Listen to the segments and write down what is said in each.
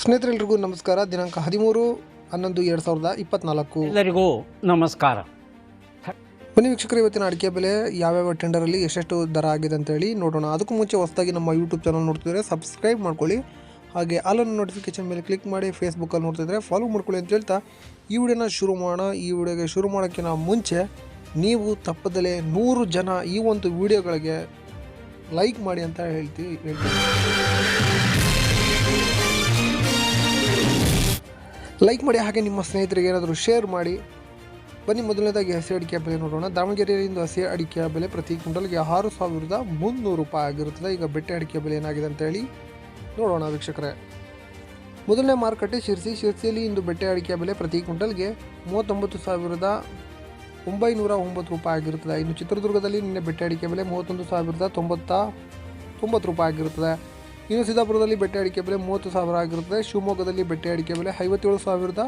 ಸ್ನೇಹಿತರೆಲ್ರಿಗೂ ನಮಸ್ಕಾರ. ದಿನಾಂಕ ಹದಿಮೂರು ಹನ್ನೊಂದು ಎರಡು ಸಾವಿರದ ಇಪ್ಪತ್ನಾಲ್ಕು. ಎಲ್ಲರಿಗೂ ನಮಸ್ಕಾರ. ಬನ್ನಿ ವೀಕ್ಷಕರು ಇವತ್ತಿನ ಅಡಿಕೆ ಬೆಲೆ ಯಾವ್ಯಾವ ಟೆಂಡರಲ್ಲಿ ಎಷ್ಟೆಷ್ಟು ದರ ಆಗಿದೆ ಅಂತ ಹೇಳಿ ನೋಡೋಣ. ಅದಕ್ಕೂ ಮುಂಚೆ ಹೊಸದಾಗಿ ನಮ್ಮ ಯೂಟ್ಯೂಬ್ ಚಾನಲ್ ನೋಡ್ತಿದ್ರೆ ಸಬ್ಸ್ಕ್ರೈಬ್ ಮಾಡ್ಕೊಳ್ಳಿ. ಹಾಗೆ ಆಲನ್ನು ನೋಟಿಫಿಕೇಶನ್ ಮೇಲೆ ಕ್ಲಿಕ್ ಮಾಡಿ ಫೇಸ್ಬುಕ್ಕಲ್ಲಿ ನೋಡ್ತಿದ್ರೆ ಫಾಲೋ ಮಾಡ್ಕೊಳ್ಳಿ ಅಂತ ಹೇಳ್ತಾ ಈ ವಿಡಿಯೋನ ಶುರು ಮಾಡೋಣ. ಈ ವಿಡಿಯೋಗೆ ಶುರು ಮಾಡೋಕ್ಕಿಂತ ಮುಂಚೆ ನೀವು ತಪ್ಪದಲ್ಲೇ ನೂರು ಜನ ಈ ಒಂದು ವಿಡಿಯೋಗಳಿಗೆ ಲೈಕ್ ಮಾಡಿ ಅಂತ ಹೇಳ್ತೀವಿ ಹೇಳ್ತೀವಿ ಲೈಕ್ ಮಾಡಿ, ಹಾಗೆ ನಿಮ್ಮ ಸ್ನೇಹಿತರಿಗೆ ಏನಾದರೂ ಶೇರ್ ಮಾಡಿ. ಬನ್ನಿ, ಮೊದಲನೇದಾಗಿ ಹಸಿ ಅಡಿಕೆ ಬೆಲೆ ನೋಡೋಣ. ದಾವಣಗೆರೆಯಿಂದ ಹಸಿ ಅಡಿಕೆ ಬೆಲೆ ಪ್ರತಿ ಕ್ವಿಂಟಲ್ಗೆ ಆರು ಸಾವಿರದ ಮುನ್ನೂರು ರೂಪಾಯಿ ಆಗಿರುತ್ತದೆ. ಈಗ ಬೆಟ್ಟೆ ಅಡಿಕೆ ಬೆಲೆ ಏನಾಗಿದೆ ಅಂತ ಹೇಳಿ ನೋಡೋಣ ವೀಕ್ಷಕರೇ. ಮೊದಲನೇ ಮಾರುಕಟ್ಟೆ ಶಿರ್ಸಿ. ಶಿರ್ಸಿಯಲ್ಲಿ ಇಂದು ಬೆಟ್ಟೆ ಅಡಿಕೆ ಬೆಲೆ ಪ್ರತಿ ಕ್ವಿಂಟಲ್ಗೆ ಮೂವತ್ತೊಂಬತ್ತು ಸಾವಿರದ ಒಂಬೈನೂರ ಒಂಬತ್ತು ರೂಪಾಯಿ ಆಗಿರುತ್ತದೆ. ಇನ್ನು ಚಿತ್ರದುರ್ಗದಲ್ಲಿ ನಿನ್ನೆ ಬೆಟ್ಟೆ ಅಡಿಕೆ ಬೆಲೆ ಮೂವತ್ತೊಂದು ಸಾವಿರದ ತೊಂಬತ್ತ, ತೊಂಬತ್ತು ರೂಪಾಯಿ ಆಗಿರುತ್ತದೆ. ಇನ್ನು ಸಿದ್ದಾಪುರದಲ್ಲಿ ಬೆಟ್ಟೆ ಅಡಿಕೆ ಬೆಲೆ ಮೂವತ್ತು ಸಾವಿರ ಆಗಿರುತ್ತದೆ. ಶಿವಮೊಗ್ಗದಲ್ಲಿ ಬೆಟ್ಟೆ ಅಡಿಕೆ ಬೆಲೆ ಐವತ್ತೇಳು ಸಾವಿರದ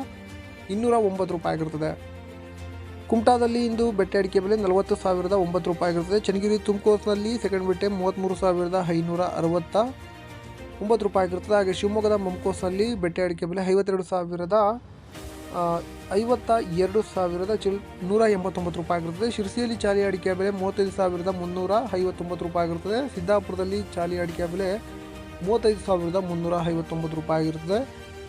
ಇನ್ನೂರ ಒಂಬತ್ತು ರೂಪಾಯಿ ಆಗಿರುತ್ತದೆ. ಕುಮಟಾದಲ್ಲಿ ಇಂದು ಬೆಟ್ಟೆ ಅಡಿಕೆ ಬೆಲೆ ನಲವತ್ತು ಸಾವಿರದ ಒಂಬತ್ತು ರೂಪಾಯಿ ಆಗಿರುತ್ತದೆ. ಚನ್ನಗಿರಿ ತುಮಕೂರಿನಲ್ಲಿ ಸೆಕೆಂಡ್ ಬೆಟ್ಟೆ ಮೂವತ್ತ್ಮೂರು ಸಾವಿರದ ಐನೂರ ಅರವತ್ತ ಒಂಬತ್ತು ರೂಪಾಯಿ ಆಗಿರುತ್ತದೆ. ಹಾಗೆ ಶಿವಮೊಗ್ಗದ ಮಂಕೋಸ್ನಲ್ಲಿ ಬೆಟ್ಟೆ ಅಡಿಕೆ ಬೆಲೆ ಐವತ್ತೆರಡು ಸಾವಿರದ ಐವತ್ತ ಎರಡು ಸಾವಿರದ ಚಿಲ್, ನೂರ ಎಂಬತ್ತೊಂಬತ್ತು ರೂಪಾಯಿ ಆಗಿರುತ್ತದೆ. ಶಿರಸಿಯಲ್ಲಿ ಚಾಲಿ ಅಡಿಕೆ ಬೆಲೆ ಮೂವತ್ತೈದು ಸಾವಿರದ ಮುನ್ನೂರ ಐವತ್ತೊಂಬತ್ತು ರೂಪಾಯಿ ಆಗಿರುತ್ತದೆ. ಸಿದ್ದಾಪುರದಲ್ಲಿ ಚಾಲಿ ಅಡಿಕೆ ಬೆಲೆ ಮೂವತ್ತೈದು ಸಾವಿರದ ಮುನ್ನೂರ ಐವತ್ತೊಂಬತ್ತು ರೂಪಾಯಿ ಆಗಿರುತ್ತದೆ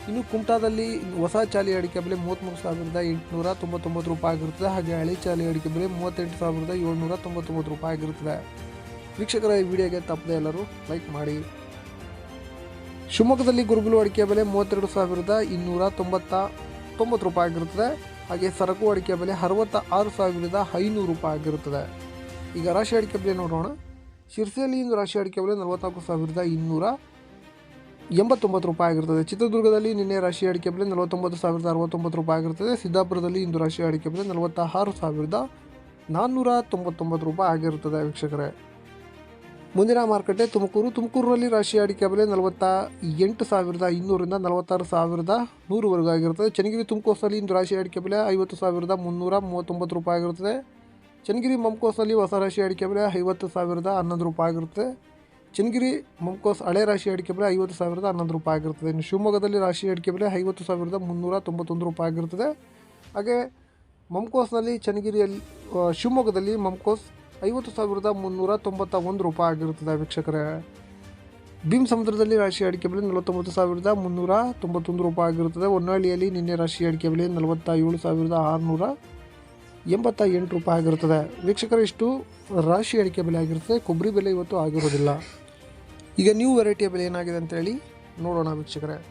ಇನ್ನು ಕುಮಟಾದಲ್ಲಿ ಹೊಸ ಚಾಲಿ ಅಡಿಕೆ ಬೆಲೆ ಮೂವತ್ತ್ಮೂರು ಸಾವಿರದ ಎಂಟುನೂರ ತೊಂಬತ್ತೊಂಬತ್ತು ರೂಪಾಯಿ ಆಗಿರುತ್ತದೆ ಹಾಗೆ ಹಳೆ ಚಾಲಿ ಅಡಿಕೆ ಬೆಲೆ ಮೂವತ್ತೆಂಟು ಸಾವಿರದ ಏಳ್ನೂರ ತೊಂಬತ್ತೊಂಬತ್ತು ರೂಪಾಯಿ ಆಗಿರುತ್ತದೆ ವೀಕ್ಷಕರ, ಈ ವಿಡಿಯೋಗೆ ತಪ್ಪದೆ ಎಲ್ಲರೂ ಲೈಕ್ ಮಾಡಿ. ಶಿವಮೊಗ್ಗದಲ್ಲಿ ಗುರುಗುಲು ಅಡಿಕೆ ಬೆಲೆ ಮೂವತ್ತೆರಡು ಸಾವಿರದ ಇನ್ನೂರ ತೊಂಬತ್ತ ತೊಂಬತ್ತು ರೂಪಾಯಿ ಆಗಿರುತ್ತದೆ ಹಾಗೆ ಸರಕು ಅಡಿಕೆ ಬೆಲೆ ಅರವತ್ತ ಆರು ಸಾವಿರದ ಐನೂರು ರೂಪಾಯಿ ಆಗಿರುತ್ತದೆ ಈಗ ರಾಶಿ ಅಡಿಕೆ ಬೆಲೆ ನೋಡೋಣ. ಶಿರ್ಸಿಯಲ್ಲಿ ಇಂದು ರಾಶಿ ಅಡಿಕೆ ಬೆಲೆ ನಲವತ್ನಾಲ್ಕು ಸಾವಿರದ ಇನ್ನೂರ ಎಂಬತ್ತೊಂಬತ್ತು ರೂಪಾಯಿ ಆಗಿರುತ್ತದೆ ಚಿತ್ರದುರ್ಗದಲ್ಲಿ ನಿನ್ನೆ ರಾಶಿ ಅಡಿಕೆ ಬೆಲೆ ನಲವತ್ತೊಂಬತ್ತು ಸಾವಿರದ ಅರವತ್ತೊಂಬತ್ತು ರೂಪಾಯಿ ಆಗಿರುತ್ತದೆ ಸಿದ್ದಾಪುರದಲ್ಲಿ ಇಂದು ರಾಶಿ ಅಡಿಕೆ ಬೆಲೆ ನಲವತ್ತ ಆರು ಸಾವಿರದ ನಾನ್ನೂರ ತೊಂಬತ್ತೊಂಬತ್ತು ರೂಪಾಯಿ ಆಗಿರುತ್ತದೆ ವೀಕ್ಷಕರೇ. ಮುಂದಿನ ಮಾರುಕಟ್ಟೆ ತುಮಕೂರು. ತುಮಕೂರಿನಲ್ಲಿ ರಾಶಿ ಅಡಿಕೆ ಬೆಲೆ ನಲವತ್ತ ಎಂಟು ಸಾವಿರದ ಇನ್ನೂರಿಂದ ನಲವತ್ತಾರು ಸಾವಿರದ ನೂರುವರೆಗೂ ಆಗಿರುತ್ತದೆ ಚನ್ನಗಿರಿ ತುಮಕೂರಿನಲ್ಲಿ ಇಂದು ರಾಶಿ ಅಡಿಕೆ ಬೆಲೆ ಐವತ್ತು ಸಾವಿರದ ಮುನ್ನೂರ ಮೂವತ್ತೊಂಬತ್ತು ರೂಪಾಯಿ ಆಗಿರುತ್ತದೆ ಚನ್ನಗಿರಿ ಮಮ್ಕೋಸ್ನಲ್ಲಿ ಹೊಸ ರಾಶಿ ಅಡಿಕೆ ಬೆಲೆ ಐವತ್ತು ಸಾವಿರದ ಹನ್ನೊಂದು ರೂಪಾಯಿ ಆಗಿರುತ್ತೆ. ಚನ್ನಗಿರಿ ಮಮ್ಕೋಸ್ ಹಳೆ ರಾಶಿ ಅಡಿಕೆ ಬೆಲೆ ಐವತ್ತು ಸಾವಿರದ ಹನ್ನೊಂದು ರೂಪಾಯಿ ಆಗಿರುತ್ತದೆ ಇನ್ನು ಶಿವಮೊಗ್ಗದಲ್ಲಿ ರಾಶಿ ಅಡಿಕೆ ಬೆಲೆ ಐವತ್ತು ಸಾವಿರದ ಮುನ್ನೂರ ತೊಂಬತ್ತೊಂದು ರೂಪಾಯಿ ಆಗಿರುತ್ತದೆ ಹಾಗೆ ಮಮ್ಕೋಸ್ನಲ್ಲಿ ಚನ್ನಗಿರಿಯಲ್ಲಿ ಶಿವಮೊಗ್ಗದಲ್ಲಿ ಮಮ್ಕೋಸ್ ಐವತ್ತು ಸಾವಿರದ ಮುನ್ನೂರ ತೊಂಬತ್ತ ಒಂದು ರೂಪಾಯಿ ಆಗಿರುತ್ತದೆ ವೀಕ್ಷಕರೇ. ಭೀಮ್ ಸಮುದ್ರದಲ್ಲಿ ರಾಶಿ ಅಡಿಕೆ ಬೆಲೆ ನಲವತ್ತೊಂಬತ್ತು ಸಾವಿರದ ಮುನ್ನೂರ ತೊಂಬತ್ತೊಂದು ರೂಪಾಯಿ ಆಗಿರುತ್ತದೆ ಹೊನ್ನಾಳಿಯಲ್ಲಿ ನಿನ್ನೆ ರಾಶಿ ಅಡಿಕೆ ಬೆಲೆ ನಲವತ್ತ ಏಳು ಸಾವಿರದ ಆರುನೂರ ಎಂಬತ್ತ ಎಂಟು ರೂಪಾಯಿ ಆಗಿರುತ್ತದೆ. ವೀಕ್ಷಕರ, ಇಷ್ಟು ರಾಶಿ ಅಡಿಕೆ ಬೆಲೆ ಆಗಿರುತ್ತದೆ ಕೊಬ್ಬರಿ ಬೆಲೆ ಇವತ್ತು ಆಗಿರೋದಿಲ್ಲ. ಈಗ ನ್ಯೂ ವೆರೈಟಿಯ ಬೆಲೆ ಏನಾಗಿದೆ ಅಂತೇಳಿ ನೋಡೋಣ ವೀಕ್ಷಕರೇ.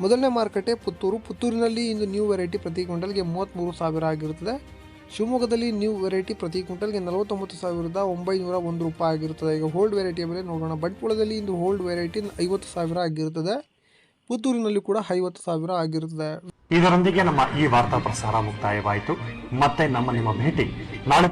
ಮೊದಲನೇ ಮಾರುಕಟ್ಟೆ ಪುತ್ತೂರು. ಪುತ್ತೂರಿನಲ್ಲಿ ಇಂದು ನ್ಯೂ ವೆರೈಟಿ ಪ್ರತಿ ಕ್ವಿಂಟಲ್ಗೆ ಮೂವತ್ತ್ಮೂರು ಸಾವಿರ ಆಗಿರುತ್ತದೆ. ಶಿವಮೊಗ್ಗದಲ್ಲಿ ನ್ಯೂ ವೆರೈಟಿ ಪ್ರತಿ ಕ್ವಿಂಟಲ್ಗೆ ನಲವತ್ತೊಂಬತ್ತು ಸಾವಿರದ ಒಂಬೈನೂರ ಒಂದು ರೂಪಾಯಿ ಆಗಿರುತ್ತದೆ. ಈಗ ಹೋಲ್ಡ್ ವೆರೈಟಿಯ ಬೆಲೆ ನೋಡೋಣ. ಬಂಟ್ವಾಳದಲ್ಲಿ ಇಂದು ಹೋಲ್ಡ್ ವೆರೈಟಿ ಐವತ್ತು ಸಾವಿರ ಆಗಿರುತ್ತದೆ. ಪುತ್ತೂರಿನಲ್ಲಿ ಕೂಡ ಐವತ್ತು ಸಾವಿರ ಆಗಿರುತ್ತದೆ. ಇದರೊಂದಿಗೆ ನಮ್ಮ ಈ ವಾರ್ತಾ ಪ್ರಸಾರ ಮುಕ್ತಾಯವಾಯಿತು. ಮತ್ತೆ ನಮ್ಮ ನಿಮ್ಮ ಭೇಟಿ ನಾಳೆ.